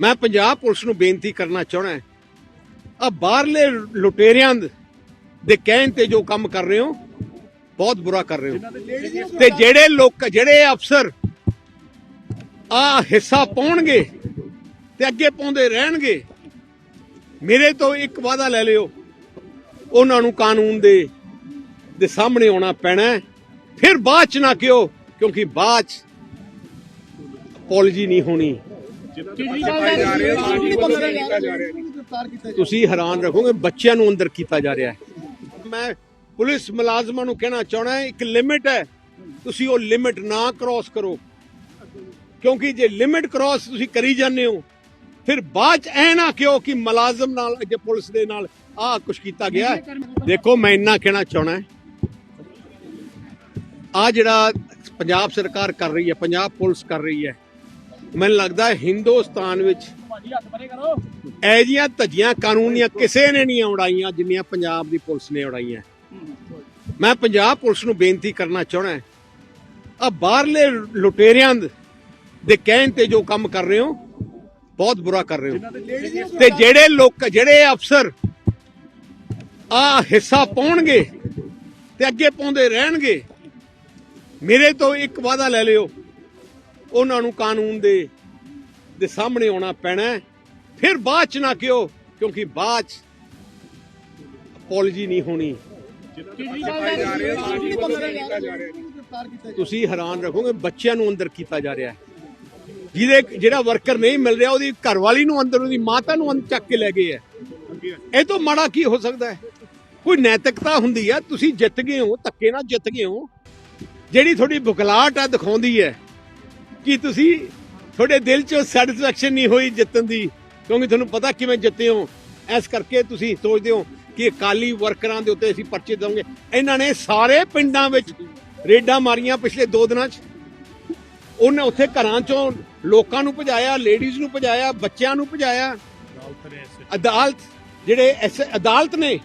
ਮੈਂ ਪੰਜਾਬ ਪੁਲਿਸ ਨੂੰ ਬੇਨਤੀ ਕਰਨਾ ਚਾਹਣਾ ਆ ਬਾਹਰਲੇ ਲੁਟੇਰਿਆਂ ਦੇ ਕਹਿਣ ਤੇ ਜੋ ਕੰਮ ਕਰ ਰਹੇ ਹੋ, ਬਹੁਤ ਬੁਰਾ ਕਰ ਰਹੇ ਹੋ। ਤੇ ਜਿਹੜੇ ਲੋਕ, ਜਿਹੜੇ ਅਫਸਰ ਆ ਹਿੱਸਾ ਪਾਉਣਗੇ ਤੇ ਅੱਗੇ ਪਾਉਂਦੇ ਰਹਿਣਗੇ, ਮੇਰੇ ਤੋਂ ਇੱਕ ਵਾਅਦਾ ਲੈ ਲਿਓ। ਉਹਨਾਂ ਨੂੰ ਕਾਨੂੰਨ ਦੇ ਦੇ ਸਾਹਮਣੇ ਆਉਣਾ ਪੈਣਾ ਫਿਰ ਬਾਅਦ ਚ ਨਾ ਕਿਉ ਕਿਉਂਕਿ ਬਾਅਦ ਚ ਅਪੋਲੋਜੀ ਨਹੀਂ ਹੋਣੀ। ਤੁਸੀਂ ਹੈਰਾਨ ਰਹੋਗੇ ਬੱਚਿਆਂ ਨੂੰ ਅੰਦਰ ਕੀਤਾ ਜਾ ਰਿਹਾ ਹੈ। ਮੈਂ ਪੁਲਿਸ ਮੁਲਾਜ਼ਮਾਂ ਨੂੰ ਕਹਿਣਾ ਚਾਹਣਾ ਇੱਕ ਲਿਮਿਟ ਹੈ। ਤੁਸੀਂ ਉਹ ਲਿਮਿਟ ਨਾ ਕ੍ਰਾਸ ਕਰੋ। ਕਿਉਂਕਿ ਜੇ ਲਿਮਿਟ ਕ੍ਰਾਸ ਤੁਸੀਂ ਕਰੀ ਜਾਂਦੇ ਹੋ ਫਿਰ ਬਾਅਦ ਚ ਐ ਨਾ ਕਿਉ ਕਿ ਮੁਲਾਜ਼ਮ ਨਾਲ ਜੇ ਪੁਲਿਸ ਦੇ ਨਾਲ ਆਹ ਕੁਝ ਕੀਤਾ ਗਿਆ ਹੈ। ਦੇਖੋ ਮੈਂ ਇੰਨਾ ਕਹਿਣਾ ਚਾਹਣਾ ਆ ਜਿਹੜਾ ਪੰਜਾਬ ਸਰਕਾਰ ਕਰ ਰਹੀ ਹੈ ਪੰਜਾਬ ਪੁਲਿਸ ਕਰ ਰਹੀ ਹੈ ਮੈਨੂੰ ਲੱਗਦਾ ਹਿੰਦੁਸਤਾਨ ਵਿੱਚ ਐ ਜੀਆਂ ਧੱਜੀਆਂ ਕਾਨੂੰਨੀਆਂ ਕਿਸੇ ਨੇ ਨਹੀਂ ਉਡਾਈਆਂ ਜਿੰਨੀਆਂ ਪੰਜਾਬ ਦੀ ਪੁਲਿਸ ਨੇ ਉਡਾਈਆਂ। ਮੈਂ ਪੰਜਾਬ ਪੁਲਿਸ ਨੂੰ ਬੇਨਤੀ ਕਰਨਾ ਚਾਹਣਾ ਆ ਬਾਹਰਲੇ ਲੁਟੇਰਿਆਂ ਦੇ ਕਹਿਣ ਤੇ ਜੋ ਕੰਮ ਕਰ ਰਹੇ ਹੋ ਬਹੁਤ ਬੁਰਾ ਕਰ ਰਹੇ ਹੋ। ਤੇ ਜਿਹੜੇ ਲੋਕ ਜਿਹੜੇ ਅਫਸਰ ਆ ਹਿੱਸਾ ਪਾਉਣਗੇ ਤੇ ਅੱਗੇ ਪਾਉਂਦੇ ਰਹਿਣਗੇ ਮੇਰੇ ਤੋਂ ਇੱਕ ਵਾਅਦਾ ਲੈ ਲਿਓ। ਉਹਨਾਂ ਨੂੰ ਕਾਨੂੰਨ ਦੇ ਦੇ ਸਾਹਮਣੇ ਆਉਣਾ ਪੈਣਾ ਫਿਰ ਬਾਅਦ ਚ ਨਾ ਕਿਉ ਕਿਉਂਕਿ ਬਾਅਦ ਚ ਅਪੋਲੋਜੀ ਨਹੀਂ ਹੋਣੀ। ਤੁਸੀਂ ਹੈਰਾਨ ਰਹੋਗੇ ਬੱਚਿਆਂ ਨੂੰ ਅੰਦਰ ਕੀਤਾ ਜਾ ਰਿਹਾ ਹੈ। ਜਿਹਦੇ, ਜਿਹੜਾ ਵਰਕਰ ਨਹੀਂ ਮਿਲ ਰਿਹਾ, ਉਹਦੀ ਘਰਵਾਲੀ ਨੂੰ ਅੰਦਰ, ਉਹਦੀ ਮਾਤਾ ਨੂੰ ਅੰਦਰ ਚੱਕ ਕੇ ਲੈ ਗਏ ਹੈ। ਇਹ ਤੋਂ ਮਾੜਾ ਕੀ ਹੋ ਸਕਦਾ ਹੈ? ਕੋਈ ਨੈਤਿਕਤਾ ਹੁੰਦੀ ਹੈ, ਤੁਸੀਂ ਜਿੱਤ ਗਏ ਹੋ, ਧੱਕੇ ਨਾਲ ਜਿੱਤ ਗਏ ਹੋ। ਜਿਹੜੀ ਤੁਹਾਡੀ ਬੁਖਲਾਟ ਆ, ਦਿਖਾਉਂਦੀ ਹੈ। ਕਿ ਤੁਸੀਂ ਤੁਹਾਡੇ ਦਿਲ 'ਚ ਸੈਟੀਸਫੈਕਸ਼ਨ ਨਹੀਂ ਹੋਈ ਜਿੱਤਣ ਦੀ? ਕਿਉਂਕਿ ਤੁਹਾਨੂੰ ਪਤਾ ਕਿਵੇਂ ਜਿੱਤੇ ਹੋ। ਇਸ ਕਰਕੇ ਤੁਸੀਂ ਸੋਚਦੇ ਹੋ ਕਿ ਅਕਾਲੀ ਵਰਕਰਾਂ ਦੇ ਉੱਤੇ ਅਸੀਂ ਪਰਚੇ ਦੇਵਾਂਗੇ। ਇਹਨਾਂ ਨੇ ਸਾਰੇ ਪਿੰਡਾਂ ਵਿੱਚ ਰੇਡਾਂ ਮਾਰੀਆਂ ਪਿਛਲੇ 2 ਦਿਨਾਂ 'ਚ। ਉਹਨੇ ਉੱਥੇ ਘਰਾਂ 'ਚੋਂ ਲੋਕਾਂ ਨੂੰ ਭਜਾਇਆ ਲੇਡੀਜ਼ ਨੂੰ ਭਜਾਇਆ, ਬੱਚਿਆਂ ਨੂੰ ਭਜਾਇਆ। ਅਦਾਲਤ ਜਿਹੜੇ ਐਸ- ਅਦਾਲਤ ਨੇ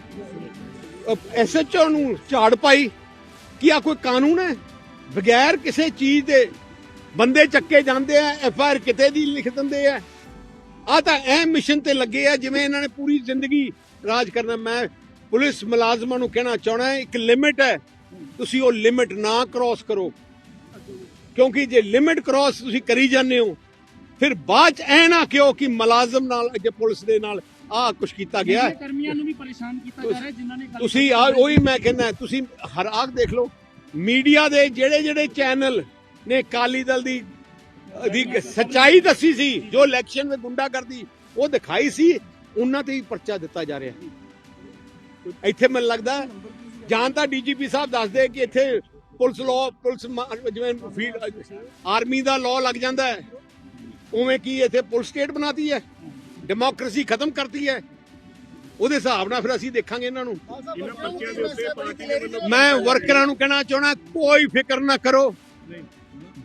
ਐਸਐਚਓ ਨੂੰ ਝਾੜ ਪਾਈ। ਕਿ ਆ ਕੋਈ ਕਾਨੂੰਨ ਹੈ? ਬਗੈਰ ਕਿਸੇ ਚੀਜ਼ ਦੇ ਬੰਦੇ ਚੱਕੇ ਜਾਂਦੇ ਆ ਐਫਆਰ ਕਿਤੇ ਦੀ ਲਿਖ ਦਿੰਦੇ ਆ। ਆ ਤਾਂ ਐ ਮਿਸ਼ਨ ਤੇ ਲੱਗੇ ਆ ਜਿਵੇਂ ਇਹਨਾਂ ਨੇ ਪੂਰੀ ਜ਼ਿੰਦਗੀ ਰਾਜ ਕਰਨਾ। ਮੈਂ ਪੁਲਿਸ ਮੁਲਾਜ਼ਮਾਂ ਨੂੰ ਕਹਿਣਾ ਚਾਹਣਾ ਇੱਕ ਲਿਮਿਟ ਹੈ। ਤੁਸੀਂ ਉਹ ਲਿਮਿਟ ਨਾ ਕ੍ਰਾਸ ਕਰੋ। ਕਿਉਂਕਿ ਜੇ ਲਿਮਿਟ ਕ੍ਰਾਸ ਤੁਸੀਂ ਕਰੀ ਜਾਂਦੇ ਹੋ ਫਿਰ ਬਾਅਦ ਚ ਐ ਨਾ ਕਿਉ ਕਿ ਮੁਲਾਜ਼ਮ ਨਾਲ ਜੇ ਪੁਲਿਸ ਦੇ ਨਾਲ ਆਹ ਕੁਝ ਕੀਤਾ ਗਿਆ। ਹੈ ਕਰਮੀਆਂ ਨੂੰ ਵੀ ਪਰੇਸ਼ਾਨ ਕੀਤਾ ਜਾ ਰਿਹਾ ਜਿਨ੍ਹਾਂ ਨੇ ਤੁਸੀਂ ਆ ਉਹੀ ਮੈਂ ਕਹਿੰਦਾ ਤੁਸੀਂ ਹਰ ਆਖ ਦੇਖ ਲਓ। ਮੀਡੀਆ ਦੇ ਜਿਹੜੇ ਜਿਹੜੇ ਚੈਨਲ ਨੇ ਕਾਲੀ ਦਲ ਦੀ ਦੀ ਸੱਚਾਈ ਦੱਸੀ ਸੀ ਜੋ ਇਲੈਕਸ਼ਨ ਵਿੱਚ ਗੁੰਡਾਗਰਦੀ ਉਹ ਦਿਖਾਈ ਸੀ ਉਹਨਾਂ ਤੇ ਹੀ ਪਰਚਾ ਦਿੱਤਾ ਜਾ ਰਿਹਾ ਇੱਥੇ ਮੈਨੂੰ ਲੱਗਦਾ ਜਾਂ ਤਾਂ ਡੀਜੀਪੀ ਸਾਹਿਬ ਦੱਸਦੇ ਕਿ ਇੱਥੇ ਪੁਲਿਸ ਲਾਅ ਪੁਲਿਸ ਜਿਵੇਂ ਫੀਲਡ ਆਰਮੀ ਦਾ ਲਾਅ ਲੱਗ ਜਾਂਦਾ ਹੈ। ਉਵੇਂ ਕੀ ਇੱਥੇ ਪੁਲਿਸ ਸਟੇਟ ਬਣਾਤੀ ਹੈ? ਡੈਮੋਕ੍ਰੇਸੀ ਖਤਮ ਕਰਤੀ ਹੈ? ਉਹਦੇ ਹਿਸਾਬ ਨਾਲ ਫਿਰ ਅਸੀਂ ਦੇਖਾਂਗੇ ਇਹਨਾਂ ਨੂੰ। ਮੈਂ ਵਰਕਰਾਂ ਨੂੰ ਕਹਿਣਾ ਚਾਹਣਾ ਕੋਈ ਫਿਕਰ ਨਾ ਕਰੋ।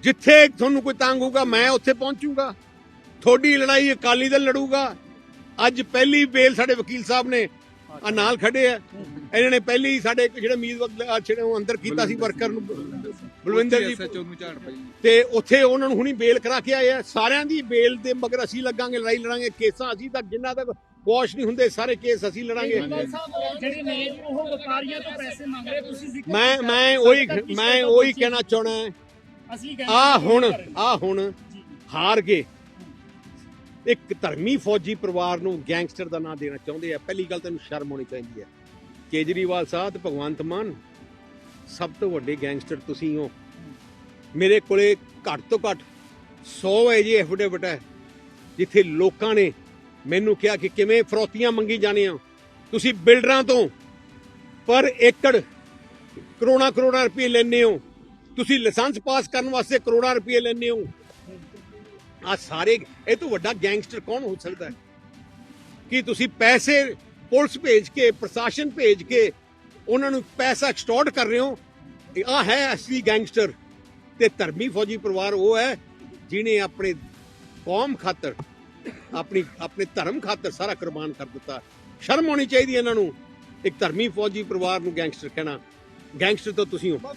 ਜਿੱਥੇ ਤੁਹਾਨੂੰ ਕੋਈ ਤੰਗ ਹੋਊਗਾ ਮੈਂ ਉੱਥੇ ਪਹੁੰਚੂਗਾ। ਤੁਹਾਡੀ ਲੜਾਈ ਅਕਾਲੀ ਦਲ ਲੜੂਗਾ। ਅੱਜ ਪਹਿਲੀ ਬੇਲ ਸਾਡੇ ਵਕੀਲ ਸਾਹਿਬ ਨੇ ਆ ਨਾਲ ਖੜੇ ਆ। ਇਹਨਾਂ ਨੇ ਪਹਿਲੀ ਸਾਡੇ ਜਿਹੜੇ ਉਮੀਦਵਾਰ ਜਿਹੜੇ ਉਹ ਅੰਦਰ ਕੀਤਾ ਸੀ ਵਰਕਰ ਨੂੰ ਬਲਵਿੰਦਰ ਜੀ। ਨੂੰ ਝਾੜ ਪਈ। ਤੇ ਉੱਥੇ ਉਹਨਾਂ ਨੂੰ ਹੁਣੀ ਬੇਲ ਕਰਾ ਕੇ ਆਏ ਆ। ਸਾਰਿਆਂ ਦੀ ਬੇਲ ਦੇ ਮਗਰ ਅਸੀਂ ਲੱਗਾਂਗੇ ਲੜਾਈ ਲੜਾਂਗੇ। ਕੇਸਾਂ ਅਸੀਂ ਤੱਕ ਜਿੰਨਾ ਤੱਕ ਕੁਆਸ਼ ਨਹੀਂ ਹੁੰਦੇ ਸਾਰੇ ਕੇਸ ਅਸੀਂ ਲੜਾਂਗੇ। ਜਿਹੜੇ ਨੇ ਉਹ ਵਪਾਰੀਆਂ ਤੋਂ ਪੈਸੇ ਮੰਗ ਰਹੇ ਤੁਸੀਂ ਜ਼ਿਕਰ ਮੈਂ ਮੈਂ ਉਹੀ ਮੈਂ ਉਹੀ ਤੋਂ ਕਹਿਣਾ ਚਾਹਣਾ ਅਸੀਂ ਕਹਿੰਦੇ ਆ ਹੁਣ ਆ ਹੁਣ ਹਾਰ ਗਏ। ਇੱਕ ਧਰਮੀ ਫੌਜੀ ਪਰਿਵਾਰ ਨੂੰ ਗੈਂਗਸਟਰ ਦਾ ਨਾਂ ਦੇਣਾ ਚਾਹੁੰਦੇ ਆ। ਪਹਿਲੀ ਗੱਲ ਤੈਨੂੰ ਸ਼ਰਮ ਹੋਣੀ ਚਾਹੀਦੀ ਹੈ। ਕੇਜਰੀਵਾਲ ਸਾਹਿਬ ਤੇ ਭਗਵੰਤ ਮਾਨ ਸਭ ਤੋਂ ਵੱਡੇ ਗੈਂਗਸਟਰ ਤੁਸੀਂ ਹੋ। ਮੇਰੇ ਕੋਲੇ ਘੱਟ ਤੋਂ ਘੱਟ 100 ਅਜੇ ਐਫੀਡੇਵਿਟ ਹੈ ਜਿੱਥੇ ਲੋਕਾਂ ਨੇ ਮੈਨੂੰ ਕਿਹਾ ਕਿ ਕਿਵੇਂ ਫਰੋਤੀਆਂ ਮੰਗੀ ਜਾਣੀਆਂ। ਤੁਸੀਂ ਬਿਲਡਰਾਂ ਤੋਂ ਪਰ ਏਕੜ ਕਰੋਨਾ ਕਰੋਨਾ ਰੁਪਏ ਲੈਂਦੇ ਹੋ। ਤੁਸੀਂ ਲਾਇਸੈਂਸ ਪਾਸ ਕਰਨ ਵਾਸਤੇ ਕਰੋੜਾਂ ਰੁਪਏ ਲੈਂਦੇ ਹੋ। ਆ ਸਾਰੇ, ਇਹ ਤੋਂ ਵੱਡਾ ਗੈਂਗਸਟਰ ਕੌਣ ਹੋ ਸਕਦਾ ਹੈ? ਕਿ ਤੁਸੀਂ ਪੈਸੇ ਪੁਲਿਸ ਭੇਜ ਕੇ, ਪ੍ਰਸ਼ਾਸਨ ਭੇਜ ਕੇ ਉਹਨਾਂ ਨੂੰ ਪੈਸਾ ਐਕਸਟੋਰਟ ਕਰ ਰਹੇ ਹੋ? ਆ ਹੈ ਅਸਲੀ ਗੈਂਗਸਟਰ। ਤੇ ਧਰਮੀ ਫੌਜੀ ਪਰਿਵਾਰ ਉਹ ਹੈ ਜਿਨੇ ਆਪਣੇ ਕੌਮ ਖਾਤਰ, ਆਪਣੀ, ਆਪਣੇ ਧਰਮ ਖਾਤਰ ਸਾਰਾ ਕੁਰਬਾਨ ਕਰ ਦਿੱਤਾ। ਸ਼ਰਮ ਆਉਣੀ ਚਾਹੀਦੀ ਇਹਨਾਂ ਨੂੰ। ਇੱਕ ਧਰਮੀ ਫੌਜੀ ਪਰਿਵਾਰ ਨੂੰ ਗੈਂਗਸਟਰ ਕਹਿਣਾ। ਗੈਂਗਸਟਰ ਤਾਂ ਤੁਸੀਂ ਹੋ।